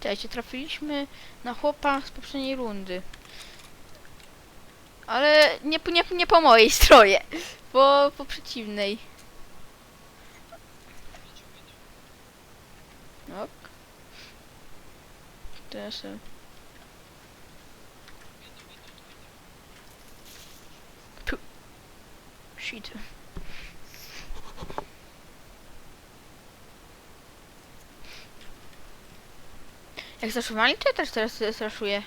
Witajcie, trafiliśmy na chłopa z poprzedniej rundy. Ale nie, nie, nie po mojej stronie, bo po przeciwnej. Ok. Tu. Shit. Jak zaszywali, to ja też teraz straszuję.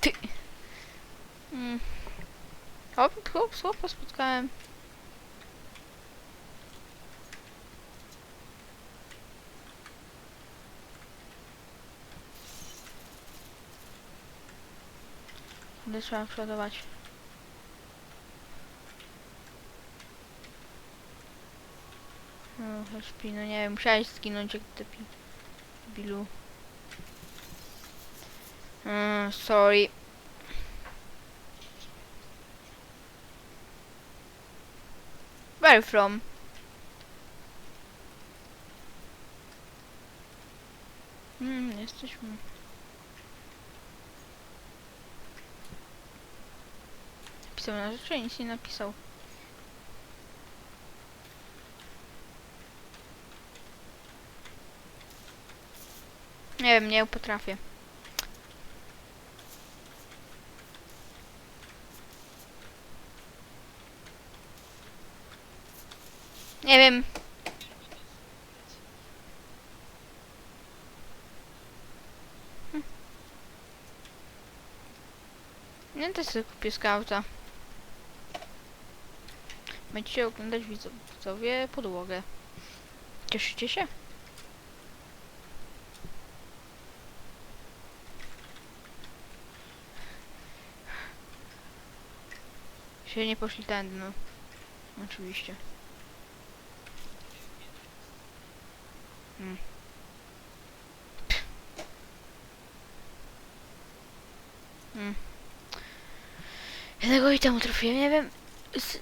Ty. Mm. Hop, hop, hop, spotkałem. Będę trzeba przodować. No, HP, no nie wiem, musiałeś zginąć jak debil. Bilu. Mm, sorry. Where from? Hmm, jesteśmy. Napisał na rzeczy, nic nie napisał. Nie wiem, nie potrafię. Nie wiem. Hm. Nie, też sobie kupię skauta. Będziecie oglądać widzo- widzowie podłogę. Cieszycie się? Się nie poszli tędy, no. Oczywiście. Hmm. Hmm. Jednego i temu trafiłem, nie wiem. Z...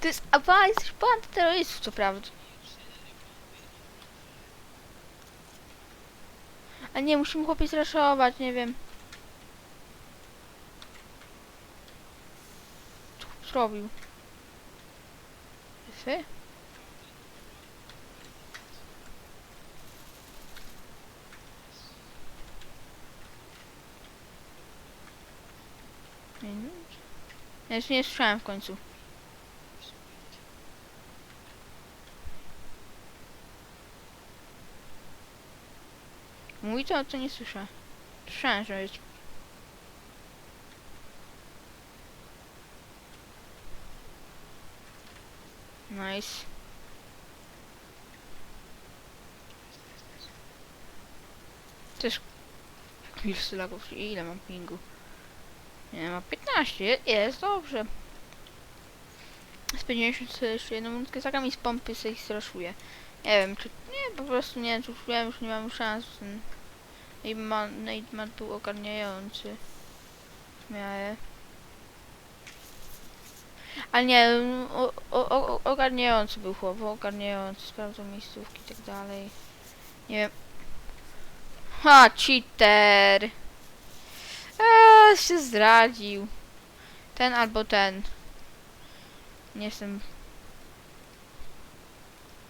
To jest awans band terrorystów, co prawda. A nie, musimy chłopiec raszować, nie wiem. Co chłop zrobił? Fy? Minut? Ja jeszcze nie słyszałem w końcu. Mówi to nie słyszę. Słyszałem, że jest. Nice. Też już lagów. Ile mam pingu? Nie, ma 15. je- Jest dobrze. Spędziłem się sobie jeszcze jedną minutkę, zagram i z pompy sobie straszuję. Nie wiem, czy... Nie, po prostu nie wiem, czy już już nie mam szans. Ten Neidman był ogarniający. W. Ale nie, o, ogarniający był chłop, ogarniający, sprawdzał miejscówki i tak dalej. Nie wiem. Ha, cheater! Eee, się zdradził. Ten albo ten. Nie jestem...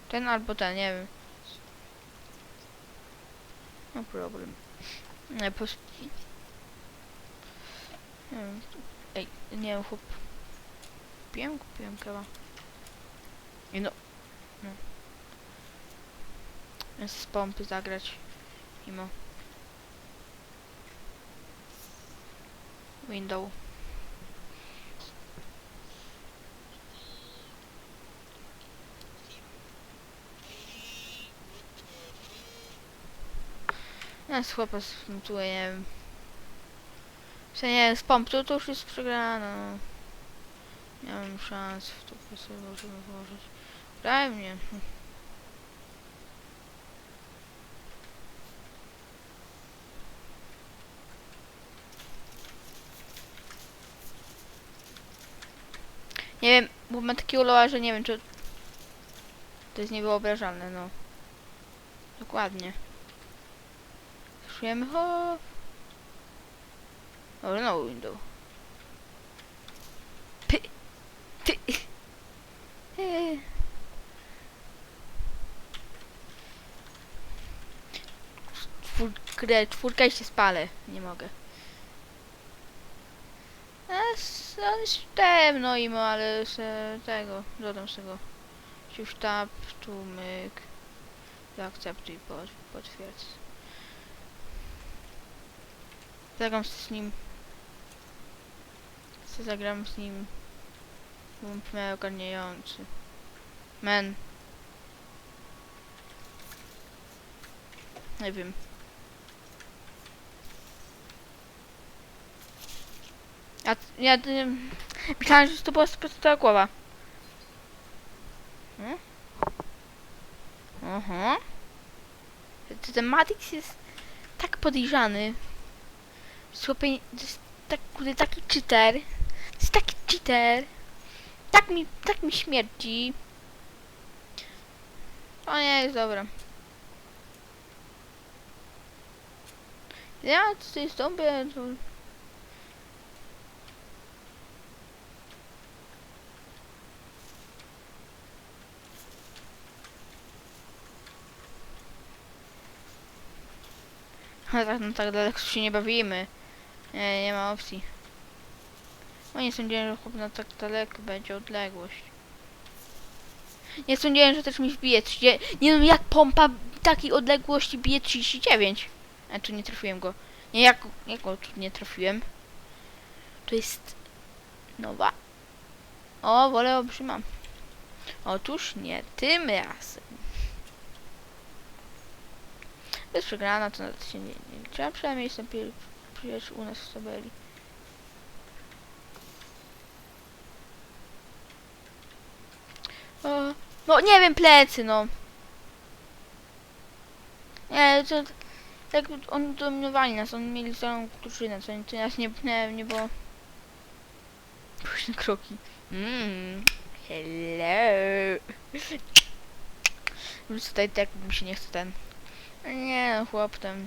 Ten albo ten, nie wiem. No problem. Nie, pos... Nie wiem. Ej, nie wiem, chłop. Kupiłem? Kupiłem chyba. I no. no. Z pompy zagrać. Mimo. Window. Ja z chłopa smutuję, nie wiem. W sensie z pompy to już jest przegrana. Nie mam szans w to sobie możemy włożyć. Daj mnie. Nie wiem, bo ma takiego loa, że nie wiem czy To jest niewyobrażalne, no. Dokładnie. Szujemy ho. Dobra, no window. Ty. Eee. Czwórkę, czwórka i się spalę. Nie mogę. No, jest temno im, ale se tego, dodam z tego. Już tab, tu myk. Zaakceptuj, pot, potwierdź. Zagram z nim. Zagram z nim? Bump ogarniający. Men. Nie wiem. Ja, ja y, myślałem, że to była prosta głowa. Hmm? Aha. Ten- Matix jest tak podejrzany. Słuchaj, to jest tak, taki cheater. To jest taki cheater. Tak mi, tak mi śmierdzi. O nie, jest dobra. Ja dobre, to... Ale tak, no tak daleko się nie bawimy. Nie, nie ma opcji. O nie sądziłem, że chłop na tak daleko będzie odległość. Nie sądziłem, że też mi wbije 30... Nie wiem jak pompa takiej odległości bije 39. A tu nie trafiłem go. Nie, jak, jak go tu nie trafiłem? To jest... Nowa. O, wolę obrzymam. Otóż nie, tym razem. To jest przegrana, to nawet się nie, nie liczy. przynajmniej jestem pier- pierwszy u nas w tabeli. No nie wiem, plecy, no. Nie, to tak oni dominowali nas, oni mieli całą drużynę, co to nas nie, nie, nie było. Późne kroki. Mmm, hello. Już tutaj tak mi się nie chce ten. Nie, no, chłop ten.